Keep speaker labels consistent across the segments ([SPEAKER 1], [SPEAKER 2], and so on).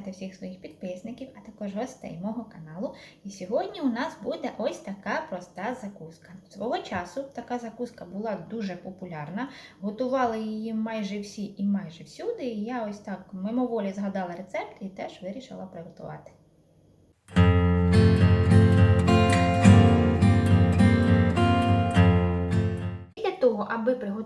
[SPEAKER 1] вітати всіх своїх підписників, а також гостей мого каналу. І сьогодні у нас буде ось така проста закуска. Свого часу така закуска була дуже популярна. Готували її майже всі і майже всюди. І я ось так мимоволі згадала рецепт і теж вирішила приготувати. Для того, аби приготувати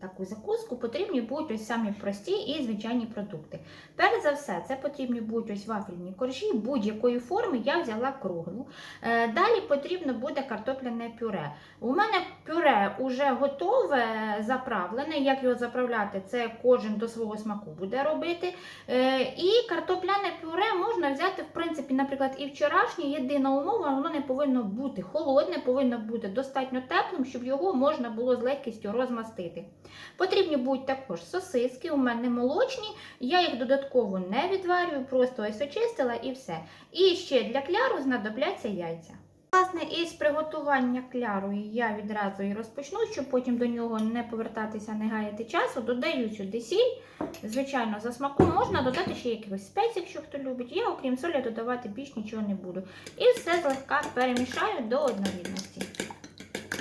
[SPEAKER 1] таку закуску, потрібні будуть ось самі прості і звичайні продукти. Перш за все, це потрібні будуть ось вафельні коржі будь-якої форми. Я взяла круглу. Е, Далі потрібно буде картопляне пюре. У мене пюре вже готове, заправлене. Як його заправляти, це кожен до свого смаку буде робити. Е, І картопляне пюре можна взяти, в принципі, наприклад, і вчорашнє. Єдина умова, воно не повинно бути холодне, повинно бути достатньо теплим, щоб його можна було з легкістю розмастити. Потрібні будуть також сосиски, у мене молочні, я їх додатково не відварюю, просто ось очистила і все. І ще для кляру знадобляться яйця. Власне, із приготування кляру я відразу і розпочну, щоб потім до нього не повертатися, не гаяти часу. Додаю сюди сіль. Звичайно, за смаком можна додати ще якихось спецій, якщо хто любить. Я, окрім солі, додавати більш нічого не буду. І все злегка перемішаю до однорідності.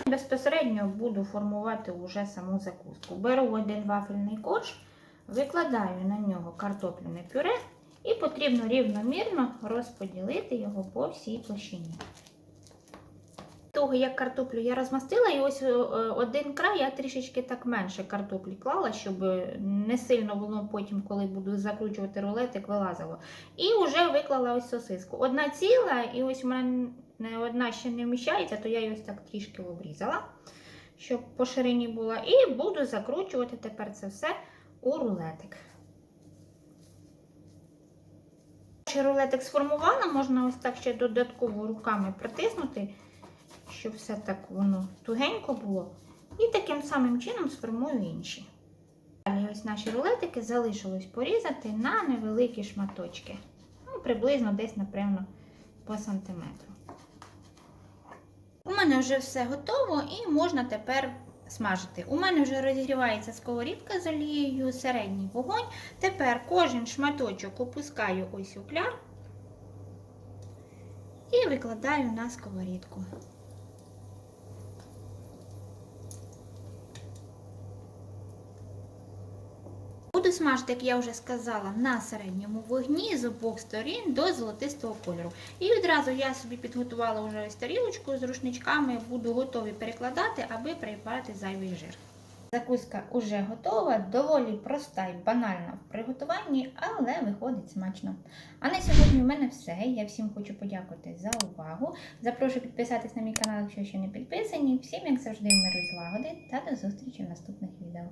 [SPEAKER 1] Безпосередньо буду формувати уже саму закуску. Беру один вафельний корж, викладаю на нього картопляне пюре і потрібно рівномірно розподілити його по всій площині. Того, як картоплю я розмастила, і ось е, один край я трішечки так менше картоплі клала, щоб не сильно воно потім, коли буду закручувати рулетик, вилазило. І вже виклала ось сосиску. Одна ціла, і ось в мене одна ще не вміщається, то я її ось так трішки обрізала, щоб по ширині була. І буду закручувати тепер це все у рулетик. Ще рулетик сформувала, можна ось так ще додатково руками притиснути, щоб все так воно тугенько було. І таким самим чином сформую інші. Далі ось наші рулетики залишилось порізати на невеликі шматочки. Ну, приблизно десь, напевно, по сантиметру. У мене вже все готово і можна тепер смажити. У мене вже розігрівається сковорідка з олією, середній вогонь. Тепер кожен шматочок опускаю ось у кляр і викладаю на сковорідку. Буду смажити, як я вже сказала, на середньому вогні з обох сторін до золотистого кольору. І відразу я собі підготувала вже ось тарілочку з рушничками, буду готові перекладати, аби прибрати зайвий жир. Закуска вже готова, доволі проста і банальна в приготуванні, але виходить смачно. А на сьогодні в мене все. Я всім хочу подякувати за увагу. Запрошую підписатись на мій канал, якщо ще не підписані. Всім, як завжди, миру і злагоди та до зустрічі в наступних відео.